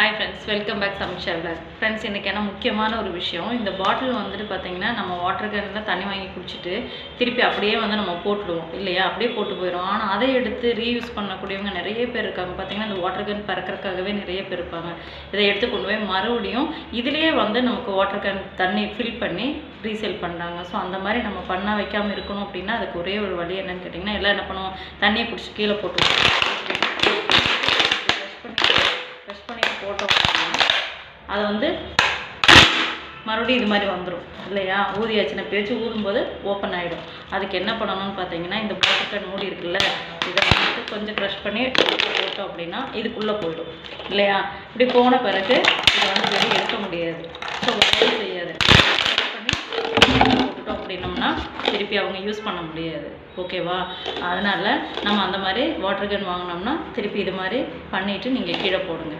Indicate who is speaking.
Speaker 1: Hi friends welcome back Sameesha vlog friends இன்றைக்கான முக்கியமான ஒரு விஷயம் இந்த பாட்டில் வந்துட்டு பார்த்தீங்கன்னா நம்ம வாட்டர் கேனில் தண்ணி வாங்கி குடிச்சிட்டு திருப்பி அப்படியே வந்து நம்ம போட்டுடுவோம் இல்லையா? அப்படியே போட்டு போயிடும் ஆனால் அதை எடுத்து ரீயூஸ் பண்ணக்கூடியவங்க நிறைய பேர் இருக்காங்க. பார்த்தீங்கன்னா இந்த வாட்டர் கேன் பறக்கறதுக்காகவே நிறைய பேர் இருப்பாங்க. இதை எடுத்து கொண்டு போய் மறுபடியும் இதுலேயே வந்து நமக்கு வாட்டர் கேன் தண்ணி ஃபில் பண்ணி ரீசேல் பண்ணுறாங்க ஸோ அந்த மாதிரி நம்ம பண்ண வைக்காமல் இருக்கணும் அப்படின்னா அதுக்கு ஒரே ஒரு வழி என்னன்னு கேட்டிங்கன்னா எல்லாம் என்ன பண்ணுவோம்? தண்ணியை பிடிச்சி கீழே போட்டு போட்டோம் அப்படின்னா அது வந்து மறுபடியும் இது மாதிரி வந்துடும் இல்லையா? ஊதியாச்சுன்னா பேச்சு ஊதும்போது ஓப்பன் ஆகிடும் அதுக்கு என்ன பண்ணணும்னு பார்த்தீங்கன்னா இந்த பாட்டில் மூடி இருக்குல்ல இதை வந்துட்டு கொஞ்சம் க்ரஷ் பண்ணி போட்டோம் அப்படின்னா இதுக்குள்ளே போயிடும் இல்லையா? இப்படி போன பிறகு இதை வந்து வெளியே எடுக்க முடியாது. ஸோ ஒன்றும் செய்யாது. பண்ணி போட்டுட்டோம் அப்படின்னோம்னா திருப்பி அவங்க யூஸ் பண்ண முடியாது. ஓகேவா அதனால் நம்ம அந்த மாதிரி வாட்டர் கேன் வாங்கினோம்னா திருப்பி இது மாதிரி பண்ணிவிட்டு நீங்கள் கீழே போடுங்க.